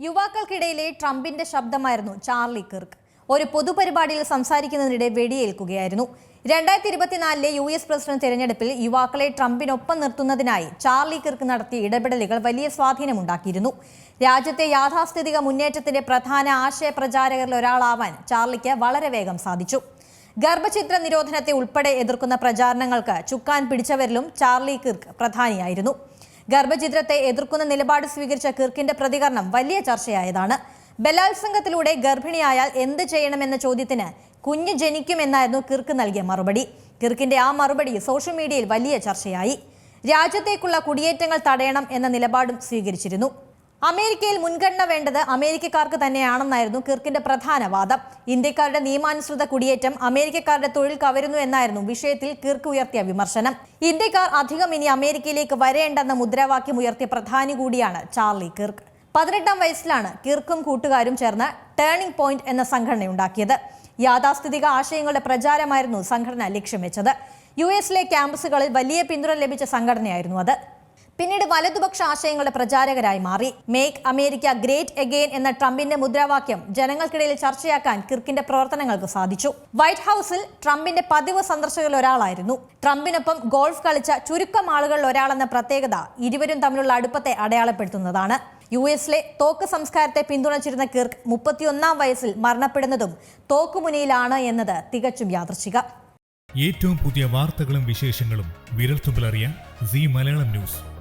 യുവാക്കൾക്കിടയിലെ ട്രംപിന്റെ ശബ്ദമായിരുന്നു Charlie Kirk. ഒരു പൊതുപരിപാടിയിൽ സംസാരിക്കുന്നതിനിടെ വെടിയേൽക്കുകയായിരുന്നു. രണ്ടായിരത്തി ഇരുപത്തിനാലിലെ യു എസ് പ്രസിഡന്റ് തെരഞ്ഞെടുപ്പിൽ യുവാക്കളെ ട്രംപിനൊപ്പം നിർത്തുന്നതിനായി ചാർലി കിർക്ക് നടത്തിയ ഇടപെടലുകൾ വലിയ സ്വാധീനമുണ്ടാക്കിയിരുന്നു. രാജ്യത്തെ യാഥാസ്ഥിതിക മുന്നേറ്റത്തിന്റെ പ്രധാന ആശയ പ്രചാരകരിൽ ഒരാളാവാൻ ചാർലിക്ക് വളരെ വേഗം സാധിച്ചു. ഗർഭചിത്ര നിരോധനത്തെ ഉൾപ്പെടെ എതിർക്കുന്ന പ്രചാരണങ്ങൾക്ക് ചുക്കാൻ പിടിച്ചവരിലും ചാർലി കിർക്ക് പ്രധാനിയായിരുന്നു. ഗർഭചിത്രത്തെ എതിർക്കുന്ന നിലപാട് സ്വീകരിച്ച കിർക്കിന്റെ പ്രതികരണം വലിയ ചർച്ചയായതാണ്. ബലാത്സംഗത്തിലൂടെ ഗർഭിണിയായാൽ എന്ത് ചെയ്യണമെന്ന ചോദ്യത്തിന് കുഞ്ഞ് ജനിക്കുമെന്നായിരുന്നു കിർക്ക് നൽകിയ മറുപടി. കിർക്കിന്റെ ആ മറുപടി സോഷ്യൽ മീഡിയയിൽ വലിയ ചർച്ചയായി. രാജ്യത്തേക്കുള്ള കുടിയേറ്റങ്ങൾ തടയണം എന്ന നിലപാടും സ്വീകരിച്ചിരുന്നു. അമേരിക്കയിൽ മുൻഗണന വേണ്ടത് അമേരിക്കക്കാർക്ക് തന്നെയാണെന്നായിരുന്നു കിർക്കിന്റെ പ്രധാന വാദം. ഇന്ത്യക്കാരുടെ നിയമാനുസൃത കുടിയേറ്റം അമേരിക്കക്കാരുടെ തൊഴിൽ കവരുന്നു എന്നായിരുന്നു വിഷയത്തിൽ കിർക്ക് ഉയർത്തിയ വിമർശനം. ഇന്ത്യക്കാർ അധികം ഇനി അമേരിക്കയിലേക്ക് വരേണ്ടെന്ന മുദ്രാവാക്യം ഉയർത്തിയ പ്രധാനി കൂടിയാണ് ചാർലി കിർക്ക്. പതിനെട്ടാം വയസ്സിലാണ് കിർക്കും കൂട്ടുകാരും ചേർന്ന് ടേണിംഗ് പോയിന്റ് എന്ന സംഘടനയുണ്ടാക്കിയത്. യാഥാസ്ഥിതിക ആശയങ്ങളുടെ പ്രചാരമായിരുന്നു സംഘടന ലക്ഷ്യം വെച്ചത്. യു എസിലെ ക്യാമ്പസുകളിൽ വലിയ പിന്തുണ ലഭിച്ച സംഘടനയായിരുന്നു അത്. പിന്നീട് വലതുപക്ഷ ആശയങ്ങളുടെ പ്രചാരകരായി മാറി. മേക്ക് അമേരിക്ക ഗ്രേറ്റ് എഗെയിൻ എന്ന ട്രംപിന്റെ മുദ്രാവാക്യം ജനങ്ങൾക്കിടയിൽ ചർച്ചയാക്കാൻ കിർക്കിന്റെ പ്രവർത്തനങ്ങൾക്ക് സാധിച്ചു. വൈറ്റ് ഹൌസിൽ ട്രംപിന്റെ പതിവ് സന്ദർശകരിൽ ഒരാളായിരുന്നു. ട്രംപിനൊപ്പം ഗോൾഫ് കളിച്ച ചുരുക്കം ആളുകളിൽ ഒരാളെന്ന പ്രത്യേകത ഇരുവരും തമ്മിലുള്ള അടുപ്പത്തെ അടയാളപ്പെടുത്തുന്നതാണ്. യു എസിലെ തോക്ക് സംസ്കാരത്തെ പിന്തുണച്ചിരുന്ന കിർക്ക് മുപ്പത്തിയൊന്നാം വയസ്സിൽ മരണപ്പെടുന്നതും തോക്കുമുനയിലാണ് എന്നത് തികച്ചും യാദൃശിക ഏറ്റവും പുതിയ വാർത്തകളും വിശേഷങ്ങളും വിരൽത്തുമ്പിലറിയാൻ സി മലയാളം ന്യൂസ്.